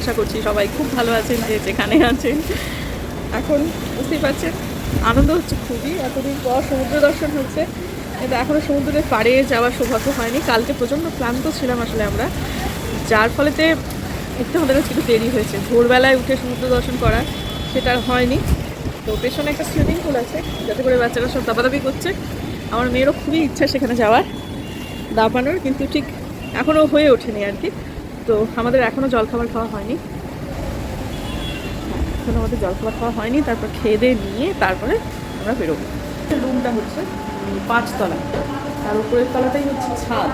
আশা করছি সবাই খুব ভালো আছেন যে যেখানে আছেন। এখন বুঝতেই পারছেন, আনন্দ হচ্ছে খুবই। এতদিন পর সমুদ্র দর্শন হচ্ছে। কিন্তু এখনও সমুদ্রের পাড়ে যাওয়ার সৌভাগ্য হয়নি। কালকে প্রচণ্ড ক্লান্ত ছিলাম আসলে আমরা। যার ফলেতে একটু আমাদের কাছে একটু দেরি হয়েছে। ভোরবেলায় উঠে সমুদ্র দর্শন করা সেটা হয়নি। তো পেছনে একটা সুইমিং পুল আছে। যাতে করে বাচ্চারা সব দাবাদাবি করছে। আমার মেয়েরও খুবই ইচ্ছা সেখানে যাওয়ার, দাপানোর। কিন্তু ঠিক এখনও হয়ে ওঠেনি আর কি। তো আমাদের এখনও জলখাবার খাওয়া হয়নি। এখন আমাদের জলখাবার খাওয়া হয়নি তারপর খেয়ে দিয়ে নিয়ে তারপরে আমরা বেরোবো। রুমটা হচ্ছে পাঁচতলা তার উপরের তলাটাই হচ্ছে ছাদ।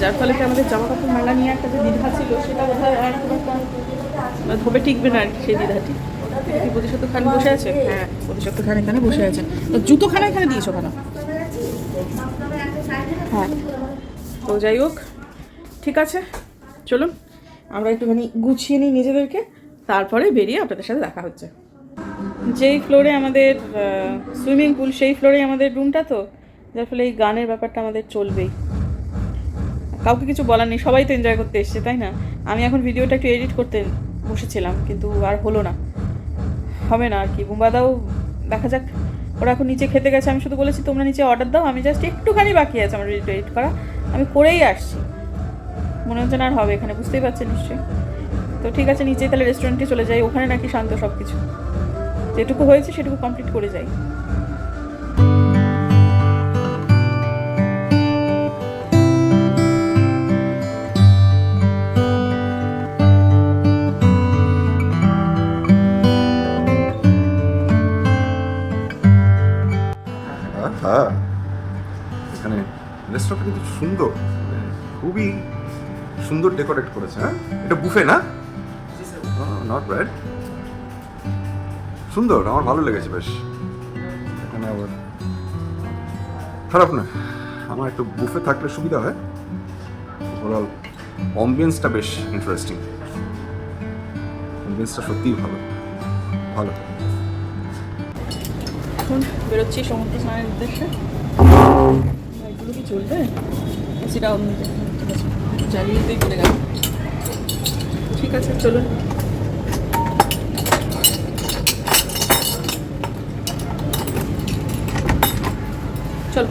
যার ফলে কি আমাদের জামা কাপড় মেলা নিয়ে একটা যে দ্বিধা ছিল সেটা বোধ হয় আর খুব একটা ধোপে টিকবে না আর কি সেই দ্বিধাটি। প্রতিশত খান বসে আছে? হ্যাঁ প্রতিশত খান এখানে বসে আছে। তো এখানে দিয়েছ কেন? হ্যাঁ। তো যাই হোক ঠিক আছে। চলুন আমরা একটুখানি গুছিয়ে নিই নিজেদেরকে, তারপরে বেরিয়ে আপনাদের সাথে দেখা হচ্ছে। যেই ফ্লোরে আমাদের সুইমিং পুল সেই ফ্লোরে আমাদের রুমটা তো, যার ফলে এই গানের ব্যাপারটা আমাদের চলবেই। কাউকে কিছু বলার নেই, সবাই তো এনজয় করতে এসছে, তাই না? আমি এখন ভিডিওটা একটু এডিট করতে বসেছিলাম, কিন্তু আর হলো না। হবে না আর কি বুম্বাদাও দেখা যাক। ওরা এখন নিচে খেতে গেছে, আমি শুধু বলেছি তোমরা নিচে অর্ডার দাও, আমি জাস্ট একটুখানি বাকি আছে আমার এডিট এডিট করা। আমি করেই আসছি। মনে হচ্ছে না আর হবে, এখানে বুঝতেই পারছেন নিশ্চয়ই। তো ঠিক আছে, নিচে তাহলে রেস্টুরেন্টে চলে যাই, ওখানে নাকি শান্ত সব কিছু যেটুকু হয়েছে সেটুকু কমপ্লিট করে যাই। সুন্দর মানে খুবই সুন্দর ডেকোরেট করেছে হ্যাঁ? এটা বুফে না? নট ব্যাড সুন্দর আমার ভালো লেগেছে বেশ। এখানে আবার খারাপ না। আমার একটু বুফে থাকলে সুবিধা হয়। ওভারঅল অম্বিয়েন্সটা বেশ ইন্টারেস্টিং অম্বিয়েন্সটা সত্যিই ভালো। ভালো। এখন বেরোচ্ছি সমুদ্র স্নানের উদ্দেশ্যে। এগুলো কি চলবে? সেটা ঠিক আছে। গেল। ঠিক আছে, চলুন। চলো।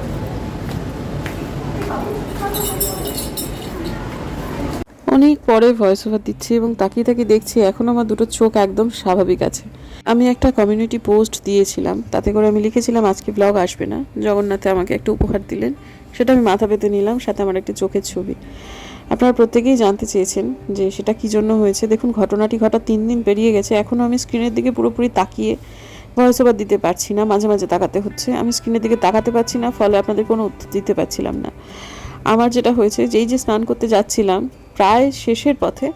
অনেক পরে ভয়েস ওভার দিচ্ছি এবং তাকিয়ে তাকিয়ে দেখছি এখন আমার দুটো চোখ একদম স্বাভাবিক আছে। আমি একটা কমিউনিটি পোস্ট দিয়েছিলাম, তাতে করে আমি লিখেছিলাম, আজকে ব্লগ আসবে না। জগন্নাথে আমাকে একটা উপহার দিলেন, সেটা আমি মাথা পেতে নিলাম, সাথে আমার একটা চোখের ছবি। আপনারা প্রত্যেকেই জানতে চেয়েছেন যে সেটা কী জন্য হয়েছে। দেখুন, ঘটনাটি ঘটা তিন দিন পেরিয়ে গেছে। এখনও আমি স্ক্রিনের দিকে পুরোপুরি তাকিয়ে ভয়েস ওভার দিতে পারছি না, মাঝে মাঝে তাকাতে হচ্ছে। আমি স্ক্রিনের দিকে তাকাতে পারছি না, ফলে আপনাদের কোনো উত্তর দিতে পারছিলাম না। আমার যেটা হয়েছে যেই যে স্নান করতে যাচ্ছিলাম, প্রায় শেষের পথে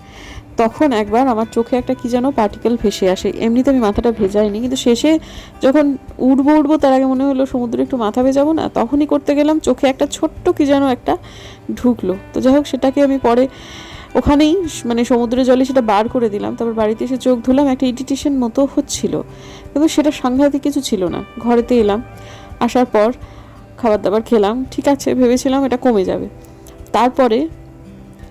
তখন একবার আমার চোখে একটা কি যেন পার্টিকেল ভেসে আসে। এমনিতে আমি মাথাটা ভেজাইনি, কিন্তু শেষে যখন উঠবো উঠবো তার আগে মনে হলো সমুদ্রে একটু মাথা ভেজাবো না, তখনই করতে গেলাম চোখে একটা ছোট্ট কি যেন একটা ঢুকলো। তো যাই হোক, সেটাকে আমি পরে ওখানেই মানে সমুদ্রের জলে সেটা বার করে দিলাম, তারপর বাড়িতে এসে চোখ ধুলাম, একটা ইরিটেশন মতো হচ্ছিল। কিন্তু সেটা সাংঘাতিক কিছু ছিল না। ঘরেতে এলাম, আসার পর খাবার দাবার খেলাম, ঠিক আছে, ভেবেছিলাম এটা কমে যাবে। তারপরে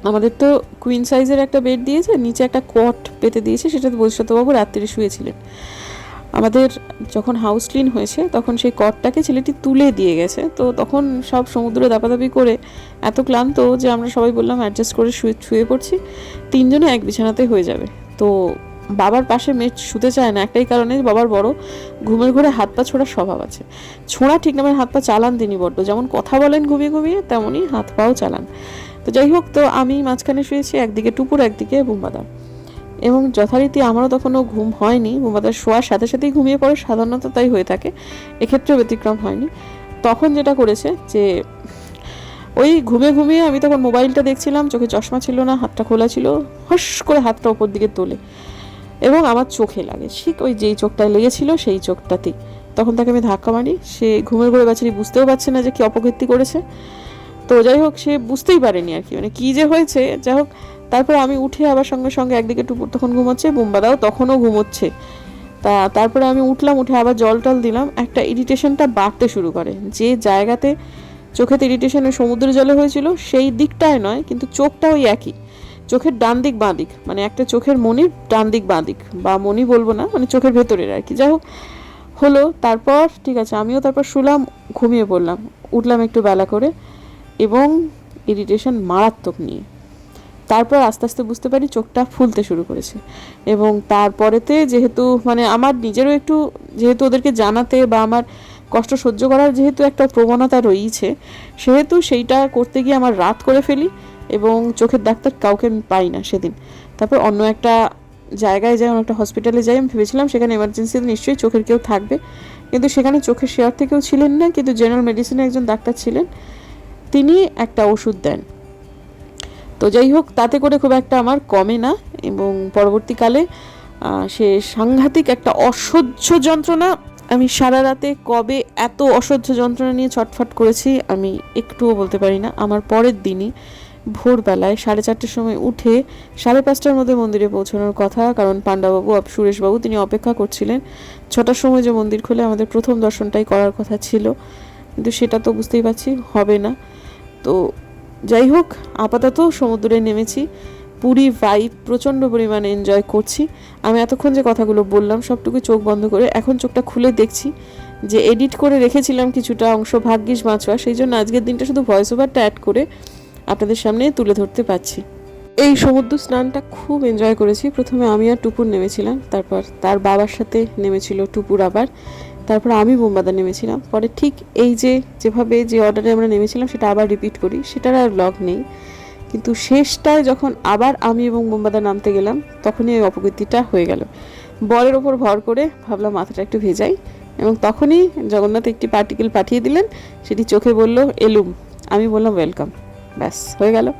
আমাদের তো কুইন সাইজের একটা বেড দিয়েছে, নিচে একটা কট পেতে দিয়েছে সেটাতে বৈশ্বতবাবু রাত্রি শুয়েছিলেন। আমাদের যখন হাউস ক্লিন হয়েছে, তখন সেই কটটাকে ছেলেটি তুলে দিয়ে গেছে। তো তখন সব সমুদ্রে দাপাদাপি করে এত ক্লান্ত যে আমরা সবাই বললাম অ্যাডজাস্ট করে শুয়ে শুয়ে পড়ছি। তিনজনে এক বিছানাতে হয়ে যাবে। তো বাবার পাশে মেয়ে শুতে চায় না, একটাই কারণে বাবার বড় ঘুমের ঘরে হাত পা ছোড়ার স্বভাব আছে। ছোঁড়া ঠিক নামের হাত পা চালান তিনি বড্ড। যেমন কথা বলেন ঘুমিয়ে ঘুমিয়ে তেমনই হাত পাও চালান। যাই হোক, তো আমি মাঝখানে শুয়েছি, একদিকে টুপুর, একদিকে বুম্বাদা। এবং যথারীতি আমারও তখনও ঘুম হয়নি। বুম্বাদার শোয়ার সাথে সাথেই ঘুমিয়ে পড়ে, সাধারণত তাই হয়ে থাকে। এক্ষেত্রেও ব্যতিক্রম হয়নি। তখন যেটা করেছে যে, ওই ঘুমিয়ে ঘুমিয়ে আমি তখন মোবাইলটা দেখছিলাম, চোখে চশমা ছিল না, হাতটা খোলা ছিল, হস করে হাতটা ওপর দিকে তোলে। এবং আমার চোখে লাগে। ঠিক ওই যেই চোখটায় লেগেছিল, সেই চোখটাতেই। তখন তাকে আমি ধাক্কা মারি। সে ঘুমের ঘরে বাছারি বুঝতেও পারছে না যে কি অপকীর্তি করেছে। তো যাই হোক, সে বুঝতেই পারেনি আর কি। মানে কী যে হয়েছে, যাই হোক, তারপর আমি উঠে আবার সঙ্গে সঙ্গে একদিকে টুপুর তখন ঘুমোচ্ছে, বোম্বাদাও তখনও ঘুমোচ্ছে। তা তারপরে আমি উঠলাম, উঠে আবার জল টল দিলাম, একটা ইরিটেশনটা বাড়তে শুরু করে। যে জায়গাতে চোখেতে ইরিটেশন ওই সমুদ্র জলে হয়েছিল, সেই দিকটায় নয়, কিন্তু চোখটা ওই একই। চোখের ডান দিক, বাঁ দিক মানে একটা চোখের মনির ডান দিক, বাঁ দিক, বা মনি বলব না মানে চোখের ভেতরের আর কি। যাই হোক, হলো, তারপর, ঠিক আছে, আমিও তারপর শুলাম, ঘুমিয়ে পড়লাম, উঠলাম একটু বেলা করে। এবং ইরিটেশন মারাত্মক নিয়ে। তারপর আস্তে আস্তে বুঝতে পারি চোখটা ফুলতে শুরু করেছে। এবং তারপরেতে যেহেতু মানে আমার নিজেরও একটু, যেহেতু ওদেরকে জানাতে বা আমার কষ্ট সহ্য করার যেহেতু একটা প্রবণতা রয়েছে সেহেতু সেইটা করতে গিয়ে আমার রাত করে ফেলি এবং চোখের ডাক্তার কাউকে পাই না সেদিন। তারপর অন্য একটা জায়গায় যাই, অন্য একটা হসপিটালে যাই, আমি ভেবেছিলাম সেখানে এমার্জেন্সিতে নিশ্চয়ই চোখের কেউ থাকবে। কিন্তু সেখানে চোখের শেয়ার থেকেও ছিলেন না, কিন্তু জেনারেল মেডিসিনে একজন ডাক্তার ছিলেন। তিনি একটা ওষুধ দেন। তো যাই হোক, তাতে করে খুব একটা আমার কমে না এবং পরবর্তীকালে সে সাংঘাতিক একটা অসহ্য যন্ত্রণা আমি সারা রাতে কবে এত অসহ্য যন্ত্রণা নিয়ে ছটফট করেছি আমি একটুও বলতে পারি না। আমার পরের দিনই ভোরবেলায় সাড়ে চারটের সময় উঠে সাড়ে পাঁচটার মধ্যে মন্দিরে পৌঁছানোর কথা, কারণ পাণ্ডাবাবু সুরেশবাবু তিনি অপেক্ষা করছিলেন। ছটার সময় যে মন্দির খুলে আমাদের প্রথম দর্শনটাই করার কথা ছিল, কিন্তু সেটা তো বুঝতেই পারছি, হবে না। তো যাই হোক, আপাতত সমুদ্রে নেমেছি। পুরী ভাইব প্রচণ্ড পরিমাণে এনজয় করছি। আমি এতক্ষণ যে কথাগুলো বললাম, সবটুকু চোখ বন্ধ করে এখন চোখটা খুলে দেখছি যে এডিট করে রেখেছিলাম কিছুটা অংশ ভাগ্যিস বাঁচোয়া। সেই জন্য আজকের দিনটা শুধু ভয়েস ওভারটা অ্যাড করে আপনাদের সামনে তুলে ধরতে পারছি। এই সমুদ্র স্নানটা খুব এনজয় করেছি। প্রথমে আমি আর টুপুর নেমেছিলাম, তারপর তার বাবার সাথে নেমেছিল টুপুর আবার। তারপর আমি বোম্বাদা নেমেছিলাম। পরে ঠিক এই যে, যেভাবে যে অর্ডারে আমরা নেমেছিলাম, সেটা আবার রিপিট করি। সেটার আর ব্লগ নেই। কিন্তু শেষটায় যখন আবার আমি এবং বোম্বাদা নামতে গেলাম, তখনই ওই অপকীর্তিটা হয়ে গেল। বরের ওপর ভর করে ভাবলাম মাথাটা একটু ভেজাই এবং তখনই জগন্নাথ একটি পার্টিকেল পাঠিয়ে দিলেন। সেটি চোখে বলল, এলুম। আমি বললাম ওয়েলকাম ব্যাস, হয়ে গেল।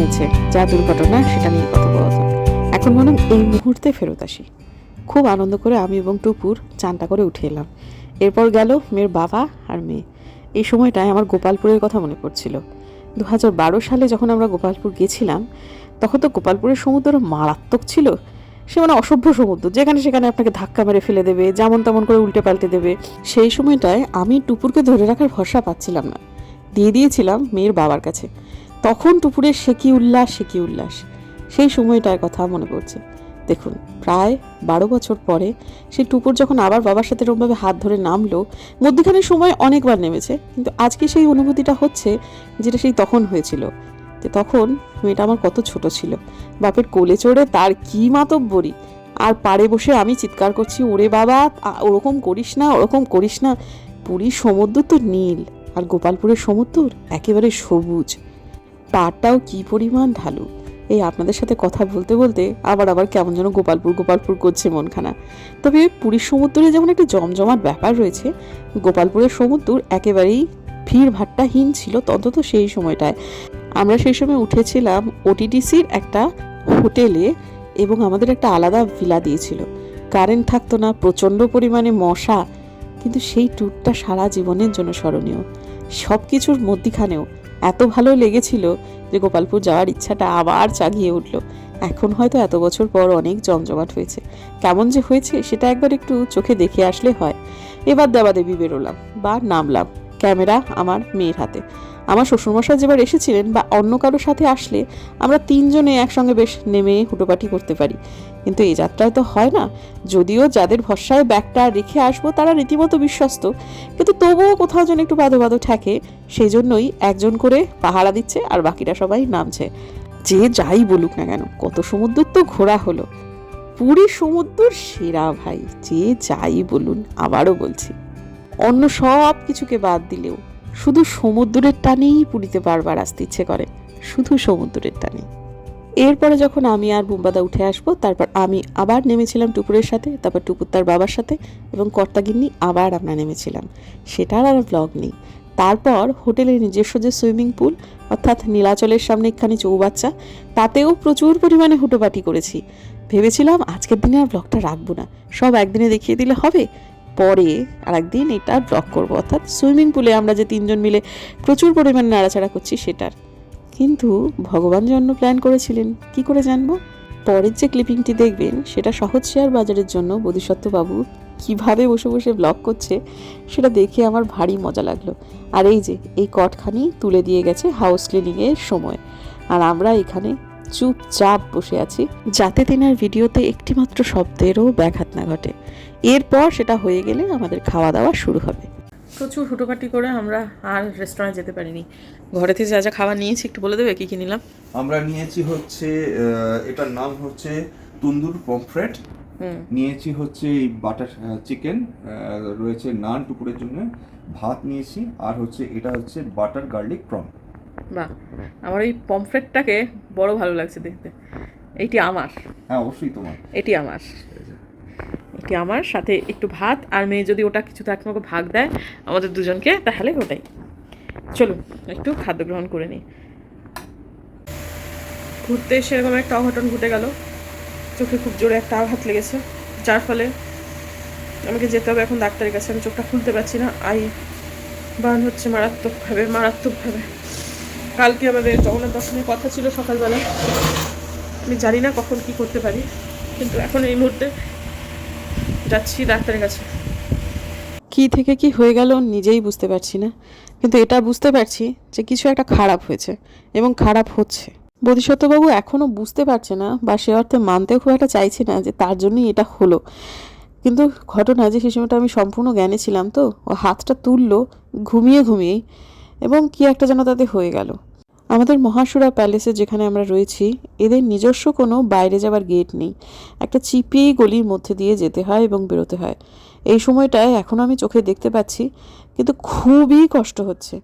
হয়েছে যা দুর্ঘটনা সেটা নিয়ে কথা বলা যাক। এখন মনে এই মুহূর্তে ফেরত আসি। খুব আনন্দ করে আমি এবং টুপুর চানটা করে উঠে এলাম। এরপর গেল মেয়ের বাবা আর মেয়ে। এই সময়টায় আমার গোপালপুরের কথা মনে পড়ছিল। দু হাজার বারো সালে যখন আমরা গোপালপুর গেছিলাম, তখন তো গোপালপুরের সমুদ্র মারাত্মক ছিল। সে মানে অসভ্য সমুদ্র, যেখানে সেখানে আপনাকে ধাক্কা মেরে ফেলে দেবে, যেমন তেমন করে উল্টে পাল্টে দেবে। সেই সময়টায় আমি টুপুরকে ধরে রাখার ভরসা পাচ্ছিলাম না। দিয়ে দিয়েছিলাম মেয়ের বাবার কাছে। তখন টুপুরের সে উল্লাস সে উল্লাস? সেই সময়টার কথা মনে পড়ছে। দেখুন, প্রায় বারো বছর পরে সেই টুপুর যখন আবার বাবার সাথে এরকমভাবে হাত ধরে নামলো, মধ্যখানে সময় অনেকবার নেমেছে, কিন্তু আজকে সেই অনুভূতিটা হচ্ছে যেটা সেই তখন হয়েছিল। যে তখন মেয়েটা আমার কত ছোট ছিল। বাপের কোলে চড়ে তার কি মাতব্বরি। আর পাড়ে বসে আমি চিৎকার করছি, ওরে বাবা ওরকম করিস না, ওরকম করিস না। পুরীর সমুদ্র তো নীল, আর গোপালপুরের সমুদ্র একেবারে সবুজ। পাড়টাও কি পরিমাণ ঢালু? এই আপনাদের সাথে কথা বলতে বলতে আবার আবার কেমন যেন গোপালপুর গোপালপুর করছে মনখানা। তবে পুরীর সমুদ্রে যেমন একটা জমজমাট ব্যাপার রয়েছে, গোপালপুরের সমুদ্র একেবারেই ভিড় ভাট্টাহীন ছিল অন্তত সেই সময়টায়। আমরা সেই সময় উঠেছিলাম ওটিডিসির একটা হোটেলে এবং আমাদের একটা আলাদা ভিলা দিয়েছিল। কারেন্ট থাকতো না, প্রচণ্ড পরিমাণে মশা, কিন্তু সেই ট্যুরটা সারা জীবনের জন্য স্মরণীয়। সব কিছুর মধ্যিখানেও এত ভালো লেগেছিল যে গোপালপুর যাওয়ার ইচ্ছাটা আবার চাগিয়ে উঠল। এখন হয়তো এত বছর পর অনেক জমজমাট হয়েছে। কেমন যে হয়েছে সেটা একবার একটু চোখে দেখে আসলে হয়। এবার দেবাদেবী বেরোলাম, বা নামলাম। ক্যামেরা আমার মেয়ের হাতে। আমার শ্বশুরমশাই যেবার এসেছিলেন বা অন্য কারোর সাথে আসলে আমরা তিনজনে একসঙ্গে বেশ নেমে হুটোপাটি করতে পারি। কিন্তু এই যাত্রায় তো হয় না। যদিও যাদের ভরসায় ব্যাগটা রেখে আসব তারা রীতিমতো বিশ্বস্ত। কিন্তু তবুও কোথাও যেন একটু বাদো বাদো ঠেকে। সেই জন্যই একজন করে পাহারা দিচ্ছে আর বাকিরা সবাই নামছে। যে যাই বলুক না কেন, কত সমুদ্র তো ঘোরা হলো। পুরী সমুদ্র সেরা ভাই, যে যাই বলুন, আবারও বলছি। অন্য সব কিছুকে বাদ দিলেও শুধু সমুদ্রের টানেই পুরীতে বারবার আসতে ইচ্ছে করে, শুধু সমুদ্রের টানে। এরপরে যখন আমি আর বুম্বাদা উঠে আসব, তারপর আমি আবার নেমেছিলাম টুপুরের সাথে, তারপর টুপুর তার বাবার সাথে এবং কর্তাগিন্নি আবার আমরা নেমেছিলাম। সেটার আর ব্লগ নেই। তারপর হোটেলের নিজস্ব যে সুইমিং পুল, অর্থাৎ নীলাচলের সামনে একখানি চৌবাচ্চা, তাতেও প্রচুর পরিমাণে হুটোপাটি করেছি। ভেবেছিলাম আজকের দিনে আর ব্লগটা রাখব না। সব একদিনে দেখিয়ে দিলে হবে? পরে আর একদিন এটা ব্লগ করব। অর্থাৎ সুইমিং পুলে আমরা যে তিনজন মিলে প্রচুর পরিমাণে নাড়াচাড়া করছি সেটার। কিন্তু ভগবান জন্য প্ল্যান করেছিলেন, কি করে জানব? পরের যে ক্লিপিংটি দেখবেন, সেটা সহজ শেয়ার বাজারের জন্য বোধিসত্ত্ববাবু কীভাবে বসে বসে ব্লগ করছে, সেটা দেখে আমার ভারী মজা লাগল। আর এই যে, এই কটখানি তুলে দিয়ে গেছে হাউস ক্লিনিংয়ের সময়। আর আমরা এখানে চুপচাপ বসে আছি, যাতে তিনার ভিডিওতে একটিমাত্র শব্দেরও ব্যাঘাত না ঘটে। এরপর সেটা হয়ে গেলে আমাদের খাওয়া দাওয়া শুরু হবে। প্রচুর হুটোপাটি করে আমরা আর রেস্টুরেন্টে যেতে পারিনি। ঘরে থেকে যা যা খাবার নিয়েছি একটু বলে দেবে কি কি নিলাম? আমরা নিয়েছি হচ্ছে এটার নাম হচ্ছে তন্দুর পমফ্রেট। হুম। নিয়েছি হচ্ছে এই বাটার চিকেন রয়েছে নান টুকুরের জন্য। ভাত নিয়েছি আর হচ্ছে এটা হচ্ছে বাটার গার্লিক প্রন বাহ আমার এই পমফ্রেটটাকে বড় ভালো লাগছে দেখতে। এইটি আমার। হ্যাঁ অবশ্যই তোমার। এটি আমার। এটি আমার সাথে একটু ভাত, আর মেয়ে যদি ওটা কিছু থাকে আমাকে ভাগ দেয়, আমাদের দুজনকে, তাহলে ওটাই। চলুন একটু খাদ্য গ্রহণ করে নিই। ঘুরতে সেরকম একটা অঘটন ঘটে গেল। চোখে খুব জোরে একটা আঘাত লেগেছে, যার ফলে আমাকে যেতে হবে এখন ডাক্তারের কাছে। আমি চোখটা খুলতে পারছি না। আই বান হচ্ছে মারাত্মকভাবে মারাত্মকভাবে। কালকে আমাদের জগন্নাথ দর্শনের কথা ছিল সকালবেলা আমি জানি না কখন কি করতে পারি, কিন্তু এখন এই মুহূর্তে যাচ্ছি ডাক্তারের কাছে। কি থেকে কি হয়ে গেল নিজেই বুঝতে পারছি না। কিন্তু এটা বুঝতে পারছি যে কিছু একটা খারাপ হয়েছে এবং খারাপ হচ্ছে। বোধিসত্ত্ববাবু এখনও বুঝতে পারছে না বা সে অর্থে মানতেও খুব একটা চাইছে না যে তার জন্যই এটা হলো। কিন্তু ঘটনা যে সেই সময়টা আমি সম্পূর্ণ জ্ঞানে ছিলাম তো, ও হাতটা তুললো ঘুমিয়ে ঘুমিয়েই এবং কি একটা যেন তাতে হয়ে গেল। আমাদের মহাসুরা প্যালেসে যেখানে আমরা রয়েছি, এদের নিজস্ব কোনো বাইরে যাবার গেট নেই। একটা চিপিয়ে গলির মধ্যে দিয়ে যেতে হয় এবং বেরোতে হয়। এই সময়টায় এখনও আমি চোখে দেখতে পাচ্ছি, কিন্তু খুবই কষ্ট হচ্ছে।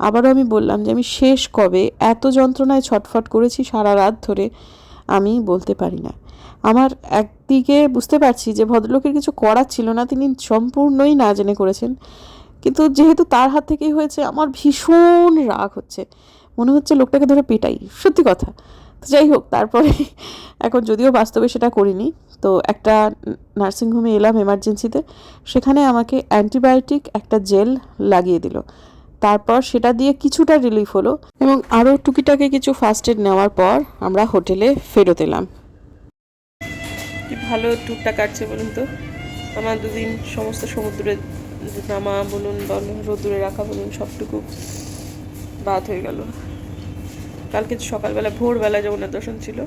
আবারও আমি বললাম যে আমি শেষ কবে এত যন্ত্রণায় ছটফট করেছি সারা রাত ধরে আমি বলতে পারি না। আমার একদিকে বুঝতে পারছি যে ভদ্রলোকের কিছু করার ছিল না, তিনি সম্পূর্ণই না জেনে করেছেন। কিন্তু যেহেতু তার হাত থেকেই হয়েছে, আমার ভীষণ রাগ হচ্ছে। মনে হচ্ছে লোকটাকে ধরে পেটাই, সত্যি কথা। তো যাই হোক, তারপরে এখন যদিও বাস্তবে সেটা করিনি, তো একটা নার্সিংহোমে এলাম এমার্জেন্সিতে সেখানে আমাকে অ্যান্টিবায়োটিক একটা জেল লাগিয়ে দিল। তারপর সেটা দিয়ে কিছুটা রিলিফ হলো এবং আরও টুকিটাকে কিছু ফার্স্ট এড নেওয়ার পর আমরা হোটেলে ফেরত এলাম। ভালো ট্যুরটা কাটছে বলুন তো। আমার দুদিন সমস্ত সমুদ্রে নামা বলুন বা রোদ্দুরে রাখা বলুন সবটুকু বাদ হয়ে গেল। কালকে সকালবেলা ভোরবেলা জগন্নাথ দর্শন ছিল।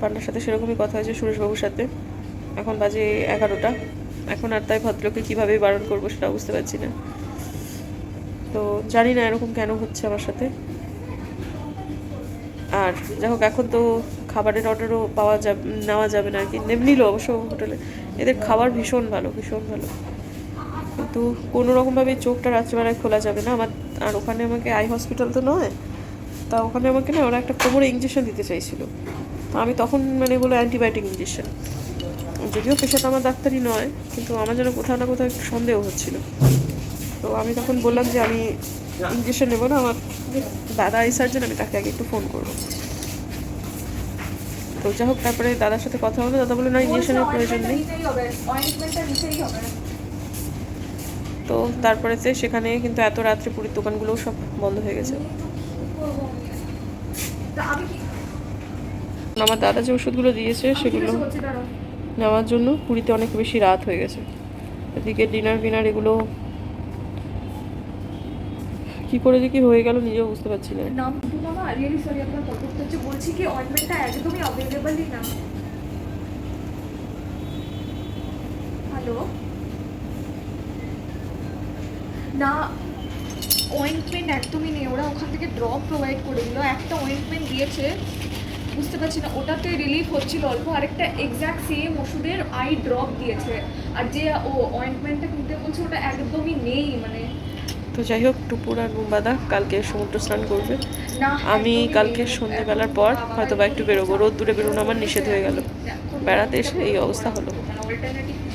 পান্ডার সাথে সেরকমই কথা হয়েছে সুরেশবাবুর সাথে। এখন বাজে এগারোটা। এখন আর তাই ভদ্রকে কীভাবে বারণ করব সেটা বুঝতে পারছি না। তো জানি না এরকম কেন হচ্ছে আমার সাথে। আর যাই হোক, এখন তো খাবারের অর্ডারও পাওয়া যাবে, নেওয়া যাবে না আর কি। নিল অবশ্য হোটেলে। এদের খাবার ভীষণ ভালো ভীষণ ভালো। কিন্তু কোনো রকমভাবে চোখটা রাত্রিবেলায় খোলা যাবে না। আমার আর ওখানে আমাকে আই হসপিটাল তো নয়, তা ওখানে আমাকে না ওরা একটা কোমরে ইঞ্জেকশন দিতে চাইছিল। তো আমি তখন মানে বলো অ্যান্টিবায়োটিক ইঞ্জেকশন যদিও পেশাটা আমার ডাক্তারি নয়, কিন্তু আমার যেন কোথাও না কোথাও একটু সন্দেহ হচ্ছিল। তো আমি তখন বললাম যে আমি ইঞ্জেকশন নেব না, আমার দাদা এই সার্জন আমি তাকে আগে একটু ফোন করব। তো যাই হোক, তারপরে দাদার সাথে কথা হলো, দাদা বলে না ইঞ্জেকশনের প্রয়োজন নেই। তো তারপরে তো সেখানে কিন্তু এত রাত্রে পুরীর দোকানগুলোও সব বন্ধ হয়ে গেছে। আমার দাদা যে ওষুধগুলো দিয়েছে সেগুলো নেওয়ার জন্য পুরীতে অনেক বেশি রাত হয়ে গেছে। এদিকে ডিনার, ফিনার এগুলো কি করে যে কি হয়ে গেল নিজেও বুঝতে পারছি না। না। হ্যালো না অয়েন্টমেন্ট একদমই নেই। ওরা ওখান থেকে ড্রপ প্রোভাইড করে দিল। একটা অয়েন্টমেন্ট দিয়েছে বুঝতে পারছি না ওটাতে রিলিফ হচ্ছিল অল্প। আরেকটা এক্স্যাক্ট সেম ওষুধের আই ড্রপ দিয়েছে। আর যে ও অয়েন্টমেন্টটা কিনতে বলছে ওটা একদমই নেই মানে। তো যাই হোক টুপুর আর বুম্বাদা কালকে সমুদ্র স্নান করবে। আমি কালকে। সন্ধ্যেবেলার পর হয়তো বা একটু বেরোবো। রোদ দূরে বেরোনো আমার নিষেধ হয়ে গেল। বেড়াতে এসে এই অবস্থা হলো। কিছু